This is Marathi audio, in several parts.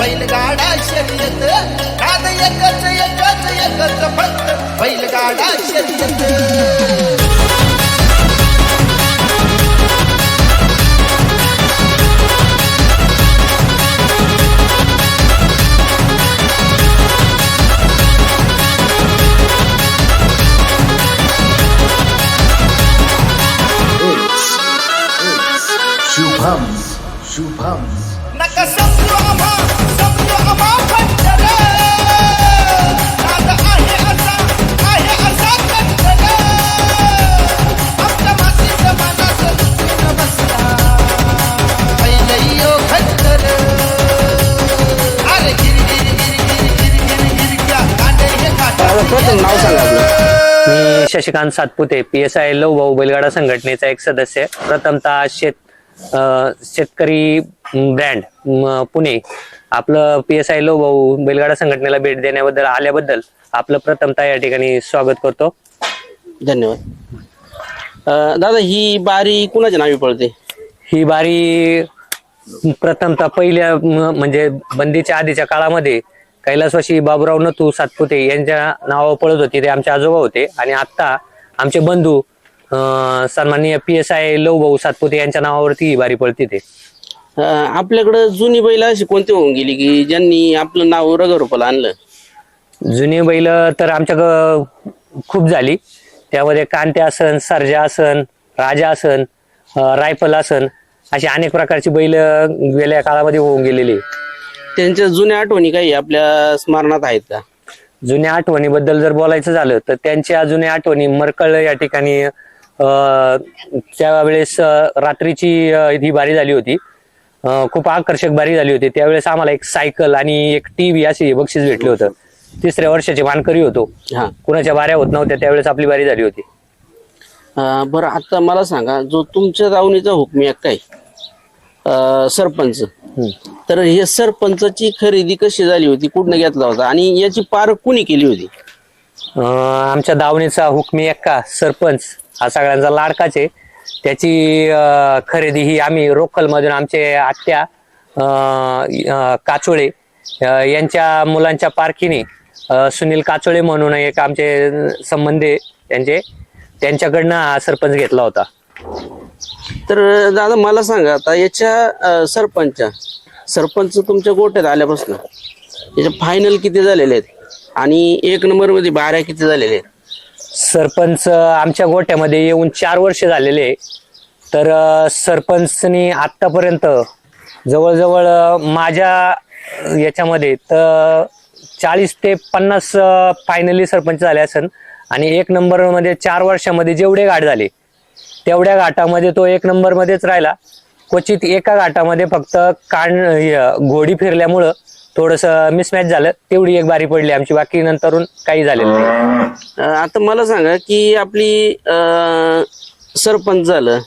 बैलगाडा शर्यत नाद एकच एकच एकच फक्त बैलगाडा शर्यत शुभम शुभम नाव सांगा. मी Shashikant Satpute P S I Lav भाऊ बैलगाडा संघटनेचा एक सदस्य. प्रथमतः शेत शेतकरी ब्रँड पुणे. आपलं पी एस आय लव भाऊ बैलगाडा संघटनेला भेट देण्याबद्दल आल्याबद्दल आपलं प्रथमतः या ठिकाणी स्वागत करतो. धन्यवाद. दादा ही बारी कुणाच्या नावी पळते? ही बारी प्रथमतः पहिल्या म्हणजे बंदीच्या आधीच्या काळामध्ये कैलासवासी बाबुराव नथू सातपुते यांच्या नावावर पळत होती. ते आमचे आजोबा होते आणि आता आमचे बंधू सन्माननीय पी एस आय लव भाऊ सातपुते यांच्या नावावरती ही बारी पळती ते. अं, आपल्याकडं जुनी बैल अशी कोणती होऊन गेली की ज्यांनी आपलं नाव रगरुपाला आणलं? जुनी बैल तर आमच्याकडं खूप झाली. त्यामध्ये कांते आसन सर्जा आसन राजा आसन अं, रायफल आसन अशी अनेक प्रकारची बैल गेल्या काळामध्ये होऊन गेलेली. त्यांच्या जुन्या आठवणी काही आपल्या स्मरणात आहेत का? जुन्या आठवणीबद्दल जर बोलायचं झालं तर त्यांच्या जुन्या आठवणी मरकळ या ठिकाणी त्यावेळेस रात्रीची ही बारी झाली होती. खूप आकर्षक बारी झाली होती. त्यावेळेस आम्हाला एक सायकल आणि एक टीव्ही असे बक्षीस भेटले होतं. तिसऱ्या वर्षाची मानकरी होतो. हा. कुणाच्या बाऱ्या होत नव्हत्या त्यावेळेस आपली बारी झाली होती. बरं आता मला सांगा जो तुमच्या दावणीचा हुकमी आहे काय? सरपंच. तर हे सरपंचाची खरेदी कशी झाली होती? कुठनं घेतला होता? आणि याची पार कुणी केली होती? आमच्या दावणीचा हुकमी एक्का सरपंच. हा सगळ्यांचा लाडकाच आहे. त्याची खरेदी ही आम्ही रोकल मधून आमचे आत्या काचोळे यांच्या मुलांच्या पारखीने सुनील काचोळे म्हणून एक आमचे संबंधी त्यांचे त्यांच्याकडनं हा सरपंच घेतला होता. तर दादा मला सांगा आता याच्या सरपंच सरपंच तुमच्या गोट्यात आल्यापासून याच्या फायनल किती झालेले आहेत? आणि एक नंबरमध्ये बाऱ्या किती झालेले आहेत? सरपंच आमच्या गोठ्यामध्ये येऊन चार वर्ष झालेले आहे. तर सरपंचनी आत्तापर्यंत जवळजवळ माझ्या याच्यामध्ये तर चाळीस ते पन्नास फायनली सरपंच झाले असन आणि एक नंबरमध्ये चार वर्षामध्ये जेवढे घाट झाले तेवढ्या घाटामध्ये तो एक नंबरमध्येच राहिला क्वचित एका घाटामध्ये फक्त कान य- घोडी फिरल्यामुळं थोडस मिसमॅच झालं. तेवढी एक बारी पडली आमची. बाकी नंतरून काही झालेलं नाही. अं, आता मला सांगा की आपली अं, सरपंच झालं.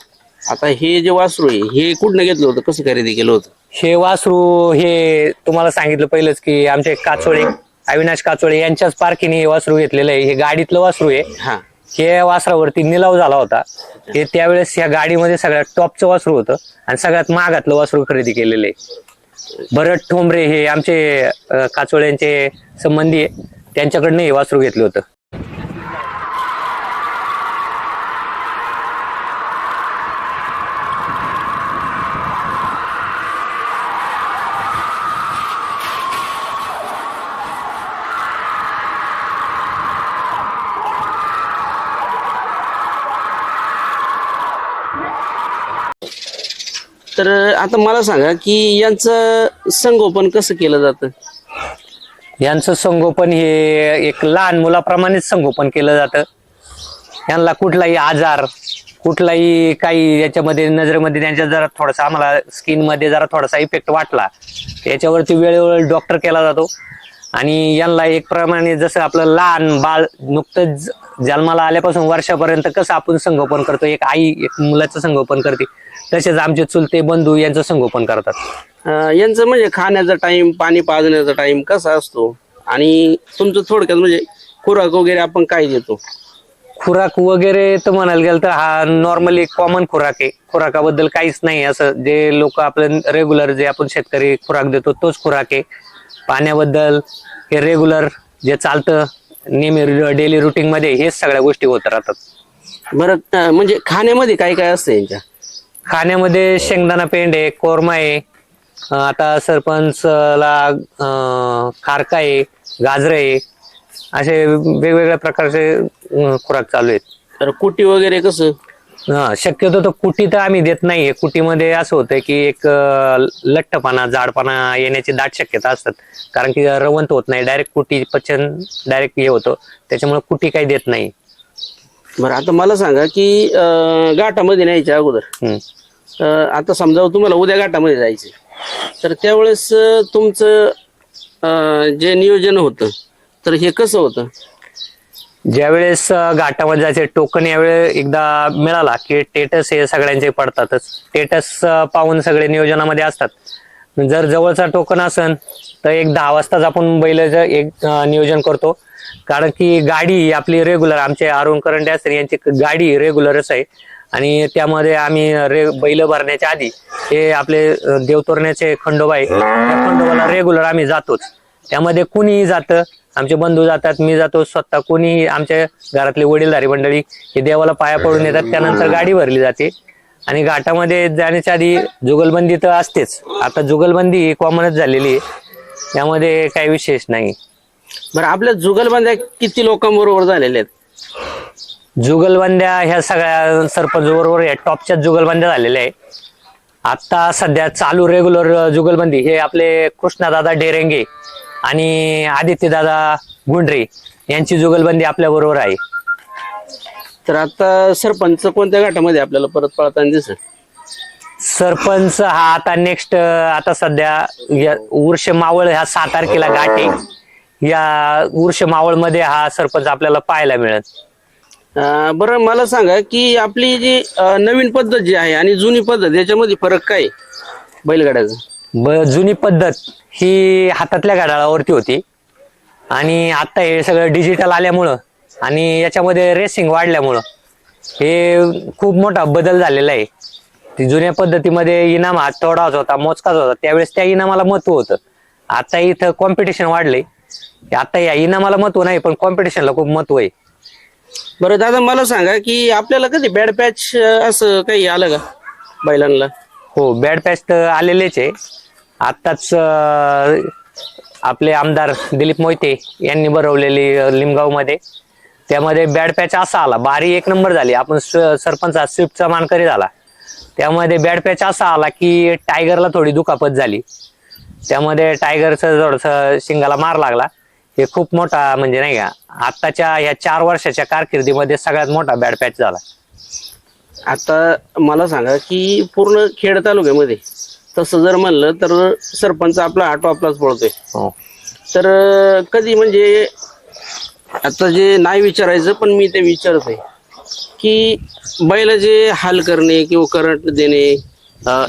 आता हे जे वासरू आहे हे कुठनं घेतलं होतं? कसं खरेदी केलं होतं? हे वासरू हे तुम्हाला सांगितलं पहिलंच की आमचे काचोळे अविनाश काचोळे यांच्याच पार्कीने हे वासरू घेतलेलं आहे. हे गाडीतलं वासरू आहे. हा. हे वासरावरती निलाव झाला होता. हे. त्यावेळेस या गाडीमध्ये सगळ्यात टॉपचं वासरू होतं आणि सगळ्यात महागातलं वासरू खरेदी केलेलं आहे. भरत ठोंबरे हे आमचे काचोळ्यांचे संबंधी आहे त्यांच्याकडनं हे वासरू घेतलं होतं. तर आता मला सांगा की यांचं संगोपन कसं केलं जातं? यांचं संगोपन हे एक लहान मुलाप्रमाणेच संगोपन केलं जातं. यांना कुठलाही आजार कुठलाही काही याच्यामध्ये नजरेमध्ये त्यांच्या जरा थोडासा आम्हाला स्किनमध्ये जरा थोडासा इफेक्ट वाटला याच्यावरती वेळोवेळी डॉक्टर केला जातो. आणि यांना एक प्रमाणे जसं आपलं लहान बाळ नुकतंच जन्माला आल्यापासून वर्षापर्यंत कसं आपण संगोपन करतो एक आई एक मुलाचं संगोपन करते तसेच आमचे चुलते बंधू यांचं संगोपन करतात. अं, यांचं म्हणजे खाण्याचा टाइम पाणी पाजण्याचा टाइम कसा असतो? आणि तुमचं थोडक्यात म्हणजे खुराक वगैरे आपण काय देतो? खुराक वगैरे तर म्हणायला गेलं तर हा नॉर्मली कॉमन खुराक आहे. खुराकाबद्दल काहीच नाही. असं जे लोक आपलं रेग्युलर जे आपण शेतकरी खुराक देतो तोच खुराक आहे. पाण्याबद्दल हे रेग्युलर जे चालतं नेहमी डेली रुटीन मध्ये हेच सगळ्या गोष्टी होत राहतात. बरं म्हणजे खाण्यामध्ये काय काय असतं यांच्या? खाण्यामध्ये शेंगदाणा पेंड आहे कोरमा आहे अं, आता सरपंचला अं, खारका आहे गाजर आहे असे वेगवेगळ्या प्रकारचे अं, खुराक चालू आहेत. तर कुटी वगैरे कसं? हा शक्यतो तर कुटी तर आम्ही देत नाहीये. कुटीमध्ये असं होतं की एक अं, लठ्ठपणा जाडपणा येण्याची दाट शक्यता असतात. कारण की रवंत होत नाही. डायरेक्ट कुटी पचन डायरेक्ट हे होतं. त्याच्यामुळे कुटी काही देत नाही. बरं आता मला सांगा की अं, घाटामध्ये न्यायच्या अगोदर. हम्म. अं, आता समजा तुम्हाला उद्या घाटामध्ये जायचे तर त्यावेळेस अं, तुमचं अं, जे नियोजन होतं तर हे कसं होतं? ज्यावेळेस घाटामध्ये जायचे टोकन यावेळेस एकदा मिळाला की टेटस हे सगळ्यांचे पडतातच. टेटस पाहून सगळे नियोजनामध्ये असतात. जर जवळचा टोकन असन तर एक दहा वाजताच आपण बैलाचं एक नियोजन करतो. कारण की गाडी आपली रेग्युलर आमचे अरुण करंडे असतील यांची गाडी रेग्युलरच आहे. आणि त्यामध्ये आम्ही रे बैल भरण्याच्या आधी हे आपले देवतोरण्याचे खंडोबा आहे त्या खंडोबाला रेग्युलर आम्ही जातोच. त्यामध्ये कुणीही जातं आमचे बंधू जातात मी जातो स्वतः कोणीही आमच्या घरातले वडीलधारी मंडळी हे देवाला पाया पडून येतात त्यानंतर गाडी भरली जाते. आणि घाटामध्ये जाण्याच्या आधी जुगलबंदी तर असतेच. आता जुगलबंदी ही कॉमनच झालेली आहे. त्यामध्ये काही विशेष नाही. बरं आपल्या जुगलबंद्या किती लोकांबरोबर झालेल्या आहेत? जुगलबंद्या ह्या सगळ्या सरपंच बरोबर या टॉपच्या जुगलबंद्या झालेल्या आहे आता सध्या चालू रेग्युलर जुगलबंदी हे आपले कृष्णादादा डेरेंगे. आणि आदित्यदादा गुंडरे यांची जुगलबंदी आपल्या बरोबर आहे. तर आता सरपंच कोणत्या घाटामध्ये आपल्याला परत पळताना दिसत सरपंच हा आता नेक्स्ट आता सध्या या उर्ष मावळ ह्या सात तारखेला घाट आहे. या उर्ष मावळमध्ये हा सरपंच आपल्याला पाहायला मिळत अं, बरं मला सांगा की आपली जी अं, नवीन पद्धत जी आहे आणि जुनी पद्धत याच्यामध्ये फरक काय आहे? बैलगाड्याचा? ब जुनी पद्धत ही हातातल्या घड्याळावरती होती. आणि आता हे सगळं डिजिटल आल्यामुळं आणि याच्यामध्ये रेसिंग वाढल्यामुळं हे खूप मोठा बदल झालेला आहे. ती जुन्या पद्धतीमध्ये इनाम हा थोडाच होता मोजकाच होता. त्यावेळेस त्या इनामाला महत्त्व होतं. आता इथं कॉम्पिटिशन वाढले आता या इनामाला महत्त्व नाही पण कॉम्पिटिशनला खूप महत्त्व आहे. बरं दादा मला सांगा की आपल्याला कधी बॅड पॅच असं काही आलं का? बैलांना? हो बॅड पॅच तर आलेलेच आहे. आत्ताच आपले आमदार दिलीप मोहिते यांनी भरवलेली लिमगावमध्ये त्यामध्ये बॅड पॅच असा आला बारी एक नंबर झाली. आपण सरपंच स्विफ्टचा मानकरी झाला? त्यामध्ये बॅड पॅच असा आला की टायगरला थोडी दुखापत झाली. त्यामध्ये टायगरचं थोडस शिंगाला मार लागला. हे खूप मोठा म्हणजे नाही का आत्ताच्या या चार वर्षाच्या कारकिर्दीमध्ये सगळ्यात मोठा बॅड पॅच झाला. आता मला सांगा की पूर्ण खेड तालुक्यामध्ये तसं जर म्हणलं तर सरपंच आपला आटो आपलाच पळतोय. हो. तर कधी म्हणजे आता जे नाही विचारायचं पण मी ते विचारतोय की बैलाचे हाल करणे किंवा करंट देणे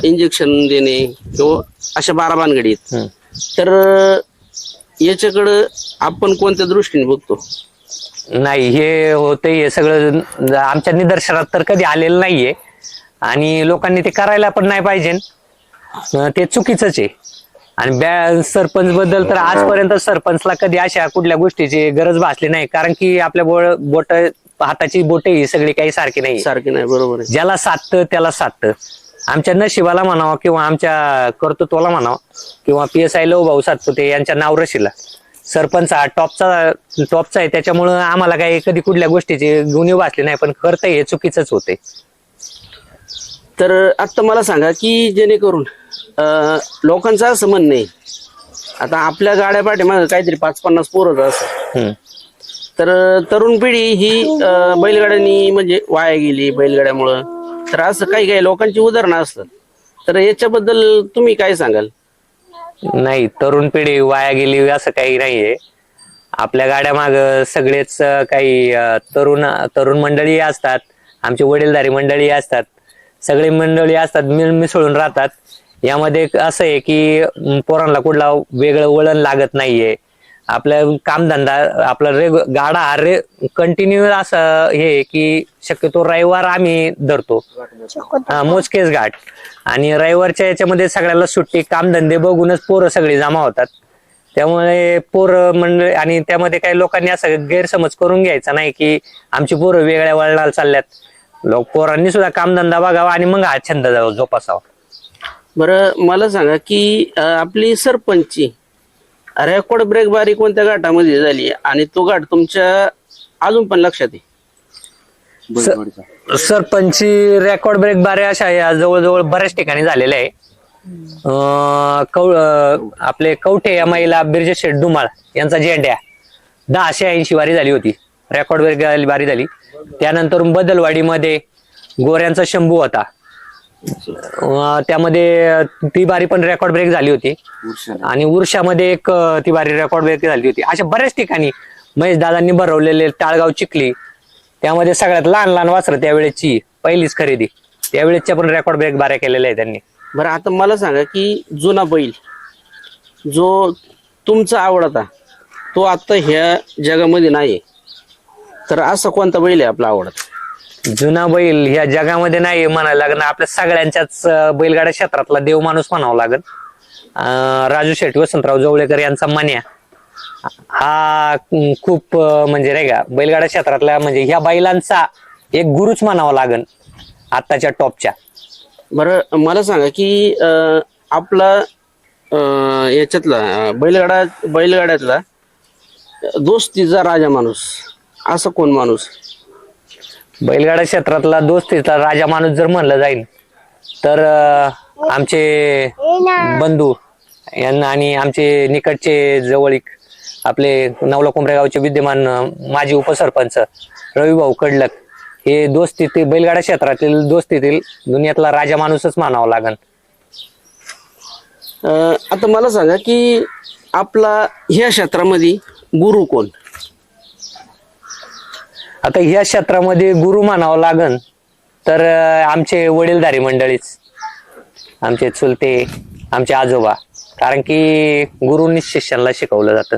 इंजेक्शन देणे किंवा अशा बारा हम्म. तर याच्याकडं आपण कोणत्या दृष्टीने बघतो? नाही हे होते हे सगळं आमच्या निदर्शनात तर कधी आलेलं नाहीये. आणि लोकांनी ते करायला पण नाही पाहिजे. ते चुकीचंच आहे. आणि बॅ सरपंच बद्दल तर आजपर्यंत सरपंचला कधी अशा कुठल्या गोष्टीची गरज भासली नाही. कारण की आपल्या बो बोट हाताची बोटे ही सगळी काही सारखी नाही सारखे नाही बरोबर ज्याला साधतं त्याला साधतं. आमच्या नशिबाला म्हणावं किंवा आमच्या कर्तृत्वाला म्हणावं किंवा पी एस आय लो भाऊ सातपुते यांच्या नावरशीला. सरपंच हा टॉपचा टॉपचा आहे. त्याच्यामुळं आम्हाला काही कधी कुठल्या गोष्टीची गुन्हे वाचली नाही पण करता हे चुकीचंच होते तर आता मला सांगा की जेणेकरून अं, लोकांचं असं म्हणणं आहे आता आपल्या गाड्या पाठीमागं काहीतरी पाच पन्नास पोरं असं हम्म. तर तरुण पिढी ही अं, बैलगाड्यांनी म्हणजे वाया गेली बैलगाड्यामुळं. तर असं काही काही लोकांची उदाहरणं असतात. तर याच्याबद्दल तुम्ही काय सांगाल? नाही तरुण पिढी वाया गेली असं काही नाहीये. आपल्या गाड्या माग सगळेच काही तरुण तरुण मंडळी असतात आमचे वडीलधारी मंडळी असतात सगळी मंडळी असतात मिसळून राहतात. यामध्ये एक असं आहे की पोरांना कुठला वेगळं वळण लागत नाहीये. आपलं कामधंदा आपला रे गाडा हा रे कंटिन्यू असं हे आहे की शक्यतो रविवार आम्ही धरतो. हा मोजकेच घाट. आणि रविवारच्या याच्यामध्ये सगळ्याला सुट्टी कामधंदे बघूनच पोरं सगळी जमा होतात. त्यामुळे पोर मंडळी आणि त्यामध्ये काही लोकांनी असं गैरसमज करून घ्यायचा नाही की आमची पोरं वेगळ्या वळणाला चालल्यात. लोक पोरांनी सुद्धा कामधंदा बघावा आणि मग हा छंद जाऊ- जोपासावा. बरं मला सांगा की आपली सरपंचची रेकॉर्ड ब्रेक बारी कोणत्या घाटामध्ये झाली? आणि तो घाट तुमच्या अजून पण लक्षात आहे. सरपंची रेकॉर्ड ब्रेक बारे अशा या जवळजवळ बऱ्याच ठिकाणी झालेल्या आहे. अं, कौ अं, आपले कवठे या महिला बिरजे शेठ डुमाळ यांचा झेंड्या दहाशे ऐंशी वारी झाली होती. रेकॉर्ड ब्रेक बारी झाली. त्यानंतर बदलवाडीमध्ये गोऱ्यांचा शंभू होता. अं, त्यामध्ये ती बारी पण रेकॉर्ड ब्रेक झाली होती. आणि उर्शामध्ये एक अं, ती बारी रेकॉर्ड ब्रेक झाली होती. अशा बऱ्याच ठिकाणी महेश दादांनी भरवलेले टाळगाव चिखली त्यामध्ये सगळ्यात लहान लहान वासरं त्यावेळेची पहिलीच खरेदी. त्यावेळेसच्या पण रेकॉर्ड ब्रेक बाऱ्या केलेल्या आहे त्यांनी. बरं आता मला सांगा की जुना बैल जो तुमचा आवडता तो आता ह्या जगामध्ये नाही तर असा कोणता बैल आहे आपला आवडत? जुना बैल ह्या जगामध्ये नाही म्हणायला लागणं आपल्या सगळ्यांच्याच अं, बैलगाड्या क्षेत्रातला देव माणूस म्हणावा लागत. राजू शेट्टी वसंतराव जवळेकर यांचा मान्या. हा अं, खूप अं, म्हणजे नाही का बैलगाड्या क्षेत्रातल्या म्हणजे ह्या बैलांचा एक गुरुच म्हणावा लागन आत्ताच्या टॉपच्या. बरं मला सांगा की अं, आपला अं, याच्यातला अं, बैलगाडा बैलगाड्यातला दोस्तीचा राजा माणूस असं कोण माणूस? बैलगाडा क्षेत्रातला दोस्तीचा राजा माणूस जर म्हणलं जाईल तर अं, आमचे बंधू यांना आणि आमचे निकटचे जवळीक आपले नवला कोंबरे गावचे विद्यमान अं, माजी उपसरपंच रविभाऊ कडलक हे दोस्तीतील बैलगाडा क्षेत्रातील दोस्तीतील दुनियातला राजा माणूसच मानावा लागन. अं, आता मला सांगा की आपला ह्या क्षेत्रामध्ये गुरु कोण? आता ह्या क्षेत्रामध्ये गुरु मानावा लागन तर आमचे वडीलधारी मंडळीच आमचे चुलते आमचे आजोबा कारण की गुरुंनीच शिष्यांना शिकवलं जातं.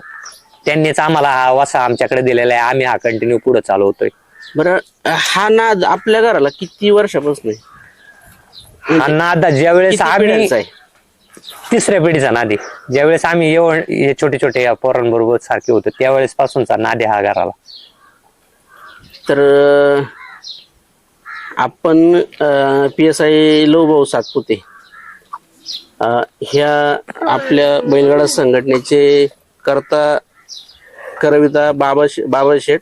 त्यांनीच आम्हाला हा वासा आमच्याकडे दिलेला आहे आम्ही हा कंटिन्यू पुढे चालवतोय. बरं हा नाद आपल्या घराला किती वर्षापासून आहे? हा नादा ज्यावेळेस किती आम्ही पिढ्यांचा आहे? तिसऱ्या पिढीचा नादी ज्यावेळेस आम्ही एवढ हे छोटे छोटे या पोरांबरोबर सारखे होतो त्यावेळेस पासूनचा नादे हा घराला. तर आपण P S I Lobhau Satpute. ह्या आपल्या बैलगाडा संघटनेचे करता करविता बाबा बाबा शेठ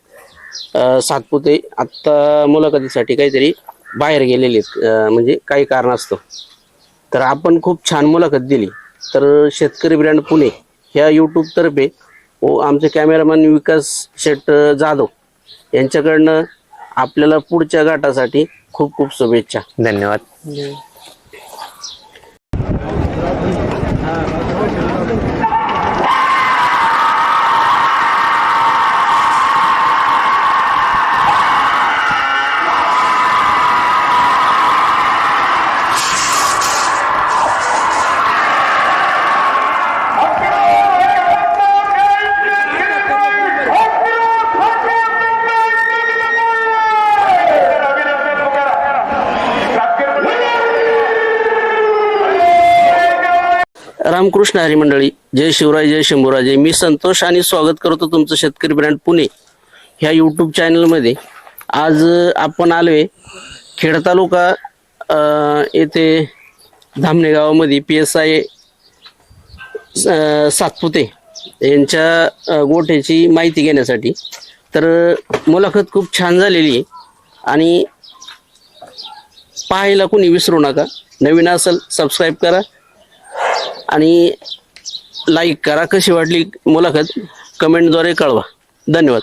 सातपुते आत्ता मुलाखतीसाठी काहीतरी बाहेर गेलेले आहेत. म्हणजे काही कारणास्तव तर आपण खूप छान मुलाखत दिली. तर शेतकरी ब्रँड पुणे ह्या यूट्यूबतर्फे व आमचे कॅमेरामॅन विकास शेट जाधव यांच्याकडनं आपल्याला पुढच्या गाठासाठी खूप खूप शुभेच्छा. धन्यवाद. रामकृष्ण हरी मंडळी जय शिवराय जय शंभूराजे मी संतोष आणि स्वागत करतो तुमचं शेतकरी ब्रँड पुणे ह्या यूट्यूब चॅनलमध्ये आज आपण आलोय खेड तालुका येथे धामणे गावामध्ये पी एस आय सातपुते यांच्या गोठ्याची माहिती घेण्यासाठी. तर मुलाखत खूप छान झालेली आहे आणि पाहायला कोणी विसरू नका. नवीन असेल सबस्क्राईब करा. आणि लाईक करा. कशी वाटली मुलाखत? कमेंटद्वारे कळवा. धन्यवाद.